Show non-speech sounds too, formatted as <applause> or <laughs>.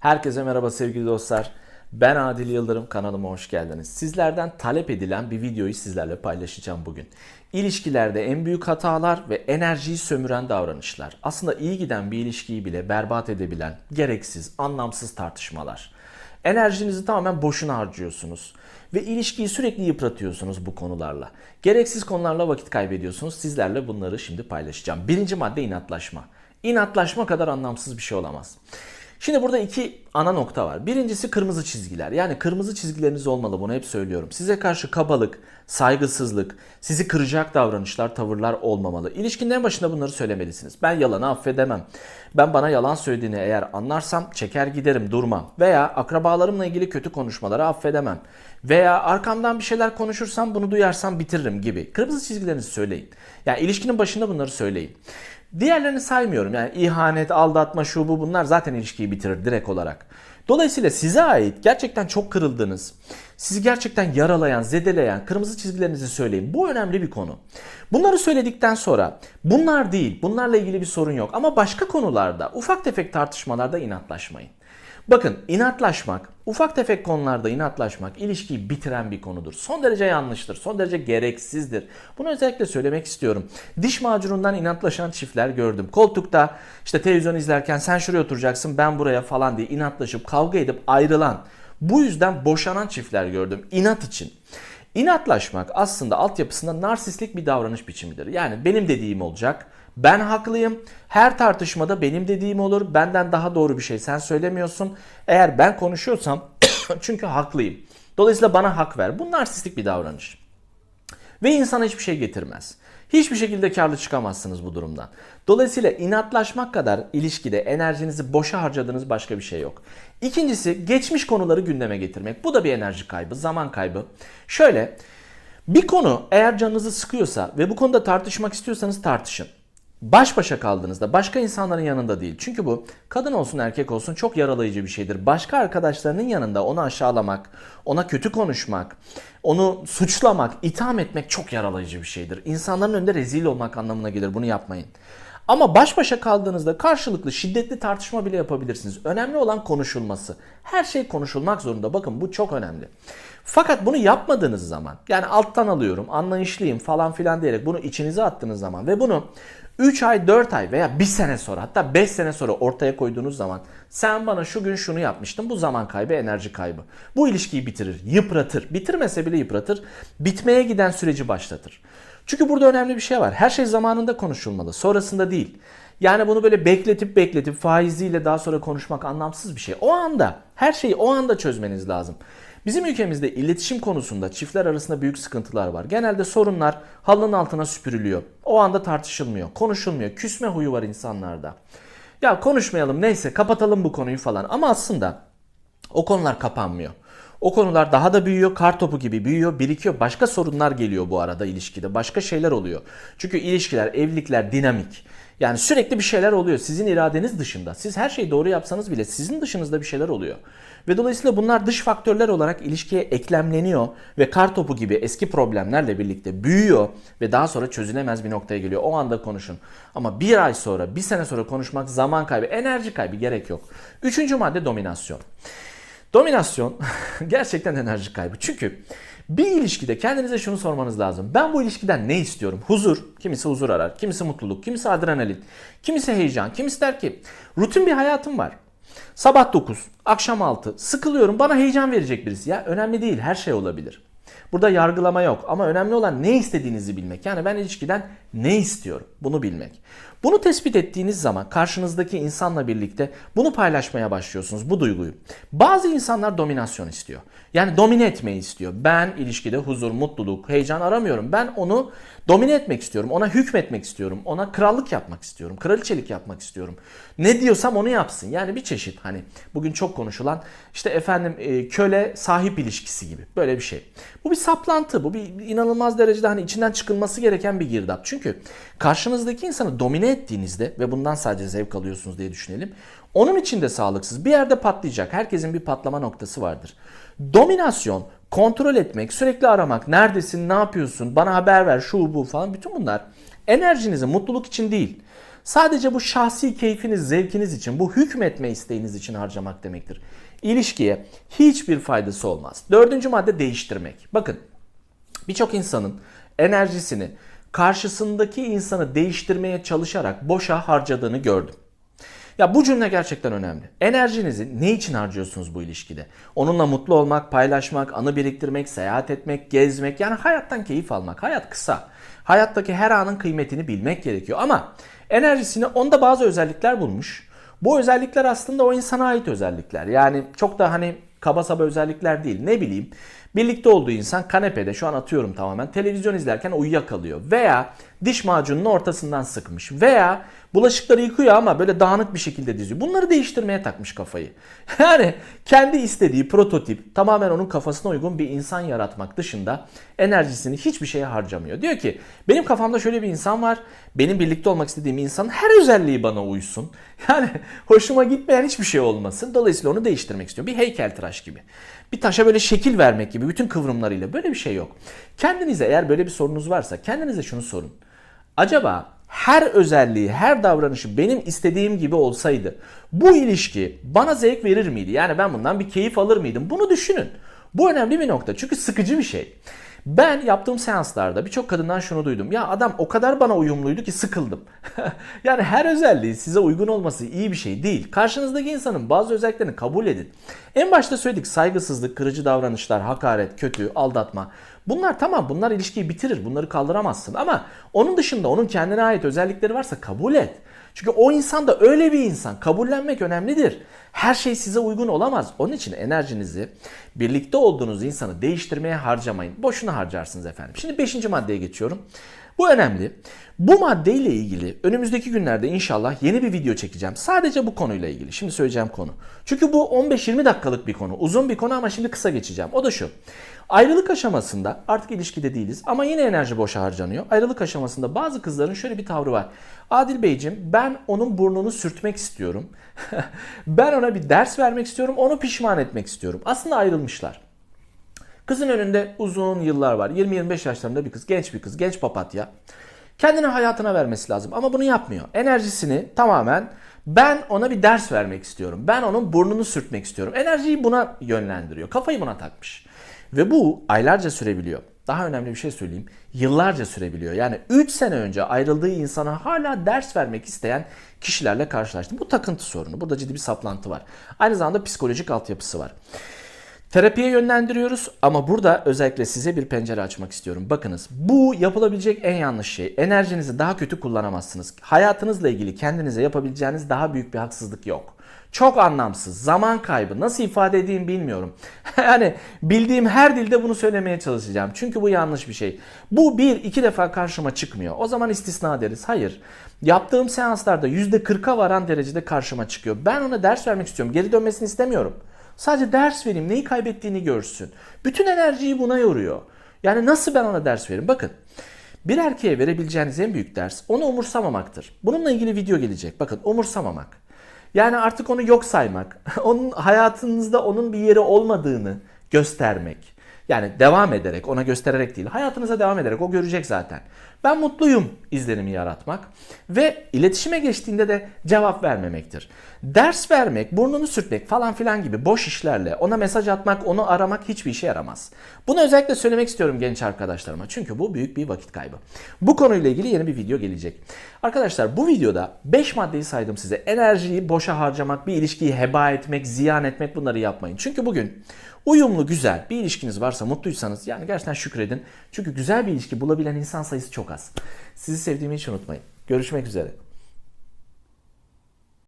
Herkese merhaba sevgili dostlar. Ben Adil Yıldırım kanalıma hoş geldiniz. Sizlerden talep edilen bir videoyu sizlerle paylaşacağım bugün. İlişkilerde en büyük hatalar ve enerjiyi sömüren davranışlar. Aslında iyi giden bir ilişkiyi bile berbat edebilen gereksiz, anlamsız tartışmalar. Enerjinizi tamamen boşuna harcıyorsunuz ve ilişkiyi sürekli yıpratıyorsunuz bu konularla. Gereksiz konularla vakit kaybediyorsunuz. Sizlerle bunları şimdi paylaşacağım. Birinci madde inatlaşma. İnatlaşma kadar anlamsız bir şey olamaz. Şimdi burada iki ana nokta var. Birincisi kırmızı çizgiler. Yani kırmızı çizgileriniz olmalı bunu hep söylüyorum. Size karşı kabalık, saygısızlık, sizi kıracak davranışlar, tavırlar olmamalı. İlişkinin en başında bunları söylemelisiniz. Ben yalanı affedemem. Ben bana yalan söylediğini eğer anlarsam çeker giderim durmam. Veya akrabalarımla ilgili kötü konuşmaları affedemem. Veya arkamdan bir şeyler konuşursam bunu duyarsam bitiririm gibi. Kırmızı çizgilerinizi söyleyin. Yani ilişkinin başında bunları söyleyin. Diğerlerini saymıyorum. Yani ihanet, aldatma, şu bu bunlar zaten ilişkiyi bitirir direkt olarak. Dolayısıyla size ait gerçekten çok kırıldığınız, sizi gerçekten yaralayan, zedeleyen kırmızı çizgilerinizi söyleyin. Bu önemli bir konu. Bunları söyledikten sonra bunlar değil, bunlarla ilgili bir sorun yok. Ama başka konularda, ufak tefek tartışmalarda inatlaşmayın. Bakın inatlaşmak, ufak tefek konularda inatlaşmak ilişkiyi bitiren bir konudur. Son derece yanlıştır, son derece gereksizdir. Bunu özellikle söylemek istiyorum. Diş macunundan inatlaşan çiftler gördüm. Koltukta işte televizyon izlerken sen şuraya oturacaksın ben buraya falan diye inatlaşıp kavga edip ayrılan, bu yüzden boşanan çiftler gördüm inat için. İnatlaşmak aslında altyapısında narsistlik bir davranış biçimidir. Yani benim dediğim olacak. Ben haklıyım. Her tartışmada benim dediğim olur. Benden daha doğru bir şey sen söylemiyorsun. Eğer ben konuşuyorsam <coughs> çünkü haklıyım. Dolayısıyla bana hak ver. Bu narsistik bir davranış. Ve insana hiçbir şey getirmez. Hiçbir şekilde karlı çıkamazsınız bu durumdan. Dolayısıyla inatlaşmak kadar ilişkide enerjinizi boşa harcadığınız başka bir şey yok. İkincisi geçmiş konuları gündeme getirmek. Bu da bir enerji kaybı, zaman kaybı. Şöyle bir konu eğer canınızı sıkıyorsa ve bu konuda tartışmak istiyorsanız tartışın. Baş başa kaldığınızda başka insanların yanında değil. Çünkü bu kadın olsun erkek olsun çok yaralayıcı bir şeydir. Başka arkadaşlarının yanında onu aşağılamak, ona kötü konuşmak, onu suçlamak, itham etmek çok yaralayıcı bir şeydir. İnsanların önünde rezil olmak anlamına gelir. Bunu yapmayın. Ama baş başa kaldığınızda karşılıklı şiddetli tartışma bile yapabilirsiniz. Önemli olan konuşulması. Her şey konuşulmak zorunda. Bakın bu çok önemli. Fakat bunu yapmadığınız zaman yani alttan alıyorum, anlayışlıyım falan filan diyerek bunu içinize attığınız zaman ve bunu 3 ay, 4 ay veya 1 sene sonra hatta 5 sene sonra ortaya koyduğunuz zaman sen bana şu gün şunu yapmıştın bu zaman kaybı, enerji kaybı. Bu ilişkiyi bitirir, yıpratır. Bitirmese bile yıpratır. Bitmeye giden süreci başlatır. Çünkü burada önemli bir şey var. Her şey zamanında konuşulmalı, sonrasında değil. Yani bunu böyle bekletip bekletip faiziyle daha sonra konuşmak anlamsız bir şey. O anda her şeyi o anda çözmeniz lazım. Bizim ülkemizde iletişim konusunda çiftler arasında büyük sıkıntılar var. Genelde sorunlar halının altına süpürülüyor. O anda tartışılmıyor, konuşulmuyor. Küsme huyu var insanlarda. Ya konuşmayalım neyse kapatalım bu konuyu falan. Ama aslında o konular kapanmıyor. O konular daha da büyüyor, kar topu gibi büyüyor, birikiyor. Başka sorunlar geliyor bu arada ilişkide. Başka şeyler oluyor. Çünkü ilişkiler, evlilikler dinamik. Yani sürekli bir şeyler oluyor. Sizin iradeniz dışında. Siz her şeyi doğru yapsanız bile sizin dışınızda bir şeyler oluyor. Ve dolayısıyla bunlar dış faktörler olarak ilişkiye eklemleniyor ve kar topu gibi eski problemlerle birlikte büyüyor ve daha sonra çözülemez bir noktaya geliyor. O anda konuşun. Ama bir ay sonra, bir sene sonra konuşmak zaman kaybı, enerji kaybı gerek yok. Üçüncü madde dominasyon. Dominasyon <laughs> gerçekten enerji kaybı. Çünkü bir ilişkide kendinize şunu sormanız lazım. Ben bu ilişkiden ne istiyorum? Huzur. Kimisi huzur arar. Kimisi mutluluk. Kimisi adrenalin. Kimisi heyecan. Kimisi der ki rutin bir hayatım var. Sabah 9, akşam 6. Sıkılıyorum. Bana heyecan verecek birisi. Ya önemli değil. Her şey olabilir. Burada yargılama yok ama önemli olan ne istediğinizi bilmek. Yani ben ilişkiden ne istiyorum? Bunu bilmek. Bunu tespit ettiğiniz zaman karşınızdaki insanla birlikte bunu paylaşmaya başlıyorsunuz bu duyguyu. Bazı insanlar dominasyon istiyor. Yani domine etmeyi istiyor. Ben ilişkide huzur, mutluluk, heyecan aramıyorum. Ben onu domine etmek istiyorum. Ona hükmetmek istiyorum. Ona krallık yapmak istiyorum. Kraliçelik yapmak istiyorum. Ne diyorsam onu yapsın. Yani bir çeşit hani bugün çok konuşulan işte efendim e, köle sahip ilişkisi gibi. Böyle bir şey. Bu bir saplantı. Bu bir inanılmaz derecede hani içinden çıkılması gereken bir girdap. Çünkü karşınızdaki insanı domine ettiğinizde ve bundan sadece zevk alıyorsunuz diye düşünelim. Onun için de sağlıksız. Bir yerde patlayacak. Herkesin bir patlama noktası vardır. Dominasyon, kontrol etmek, sürekli aramak, neredesin, ne yapıyorsun, bana haber ver, şu bu falan bütün bunlar enerjinizi mutluluk için değil, Sadece bu şahsi keyfiniz, zevkiniz için, bu hükmetme isteğiniz için harcamak demektir. İlişkiye hiçbir faydası olmaz. Dördüncü madde değiştirmek. Bakın birçok insanın enerjisini karşısındaki insanı değiştirmeye çalışarak boşa harcadığını gördüm. Ya bu cümle gerçekten önemli. Enerjinizi ne için harcıyorsunuz bu ilişkide? Onunla mutlu olmak, paylaşmak, anı biriktirmek, seyahat etmek, gezmek yani hayattan keyif almak. Hayat kısa. Hayattaki her anın kıymetini bilmek gerekiyor ama enerjisini onda bazı özellikler bulmuş. Bu özellikler aslında o insana ait özellikler. Yani çok da hani kaba saba özellikler değil. Ne bileyim birlikte olduğu insan kanepede şu an atıyorum tamamen televizyon izlerken uyuyakalıyor. Veya diş macununu ortasından sıkmış. Veya bulaşıkları yıkıyor ama böyle dağınık bir şekilde diziyor. Bunları değiştirmeye takmış kafayı. <laughs> Yani kendi istediği prototip tamamen onun kafasına uygun bir insan yaratmak dışında enerjisini hiçbir şeye harcamıyor. Diyor ki benim kafamda şöyle bir insan var. Benim birlikte olmak istediğim insanın her özelliği bana uysun. <laughs> Yani hoşuma gitmeyen hiçbir şey olmasın. Dolayısıyla onu değiştirmek istiyorum. Bir heykeltıraş gibi. Bir taşa böyle şekil vermek gibi bütün kıvrımlarıyla böyle bir şey yok. Kendinize eğer böyle bir sorunuz varsa kendinize şunu sorun. Acaba her özelliği, her davranışı benim istediğim gibi olsaydı bu ilişki bana zevk verir miydi? Yani ben bundan bir keyif alır mıydım? Bunu düşünün. Bu önemli bir nokta çünkü sıkıcı bir şey. Ben yaptığım seanslarda birçok kadından şunu duydum. Ya adam o kadar bana uyumluydu ki sıkıldım. <laughs> yani her özelliği size uygun olması iyi bir şey değil. Karşınızdaki insanın bazı özelliklerini kabul edin. En başta söyledik saygısızlık, kırıcı davranışlar, hakaret, kötü, aldatma. Bunlar tamam bunlar ilişkiyi bitirir. Bunları kaldıramazsın ama onun dışında onun kendine ait özellikleri varsa kabul et. Çünkü o insan da öyle bir insan. Kabullenmek önemlidir. Her şey size uygun olamaz. Onun için enerjinizi birlikte olduğunuz insanı değiştirmeye harcamayın. Boşuna harcarsınız efendim. Şimdi 5. maddeye geçiyorum. Bu önemli. Bu maddeyle ilgili önümüzdeki günlerde inşallah yeni bir video çekeceğim. Sadece bu konuyla ilgili. Şimdi söyleyeceğim konu. Çünkü bu 15-20 dakikalık bir konu. Uzun bir konu ama şimdi kısa geçeceğim. O da şu. Ayrılık aşamasında artık ilişkide değiliz ama yine enerji boşa harcanıyor. Ayrılık aşamasında bazı kızların şöyle bir tavrı var. Adil Beyciğim ben onun burnunu sürtmek istiyorum. <laughs> ben ona bir ders vermek istiyorum. Onu pişman etmek istiyorum. Aslında ayrılmışlar. Kızın önünde uzun yıllar var. 20-25 yaşlarında bir kız, genç bir kız, genç papatya. Kendini hayatına vermesi lazım ama bunu yapmıyor. Enerjisini tamamen ben ona bir ders vermek istiyorum. Ben onun burnunu sürtmek istiyorum. Enerjiyi buna yönlendiriyor. Kafayı buna takmış. Ve bu aylarca sürebiliyor. Daha önemli bir şey söyleyeyim. Yıllarca sürebiliyor. Yani 3 sene önce ayrıldığı insana hala ders vermek isteyen kişilerle karşılaştım. Bu takıntı sorunu. Burada ciddi bir saplantı var. Aynı zamanda psikolojik altyapısı var. Terapiye yönlendiriyoruz ama burada özellikle size bir pencere açmak istiyorum. Bakınız bu yapılabilecek en yanlış şey. Enerjinizi daha kötü kullanamazsınız. Hayatınızla ilgili kendinize yapabileceğiniz daha büyük bir haksızlık yok. Çok anlamsız, zaman kaybı. Nasıl ifade edeyim bilmiyorum. <laughs> yani bildiğim her dilde bunu söylemeye çalışacağım. Çünkü bu yanlış bir şey. Bu bir, iki defa karşıma çıkmıyor. O zaman istisna deriz. Hayır. Yaptığım seanslarda %40'a varan derecede karşıma çıkıyor. Ben ona ders vermek istiyorum. Geri dönmesini istemiyorum. Sadece ders vereyim, neyi kaybettiğini görsün. Bütün enerjiyi buna yoruyor. Yani nasıl ben ona ders veririm? Bakın. Bir erkeğe verebileceğiniz en büyük ders onu umursamamaktır. Bununla ilgili video gelecek. Bakın umursamamak. Yani artık onu yok saymak. <laughs> Onun hayatınızda onun bir yeri olmadığını göstermek. Yani devam ederek, ona göstererek değil, hayatınıza devam ederek o görecek zaten. Ben mutluyum izlenimi yaratmak ve iletişime geçtiğinde de cevap vermemektir. Ders vermek, burnunu sürtmek falan filan gibi boş işlerle ona mesaj atmak, onu aramak hiçbir işe yaramaz. Bunu özellikle söylemek istiyorum genç arkadaşlarıma. Çünkü bu büyük bir vakit kaybı. Bu konuyla ilgili yeni bir video gelecek. Arkadaşlar bu videoda 5 maddeyi saydım size. Enerjiyi boşa harcamak, bir ilişkiyi heba etmek, ziyan etmek bunları yapmayın. Çünkü bugün uyumlu, güzel bir ilişkiniz varsa, mutluysanız yani gerçekten şükredin. Çünkü güzel bir ilişki bulabilen insan sayısı az. Sizi sevdiğimi hiç unutmayın. Görüşmek üzere.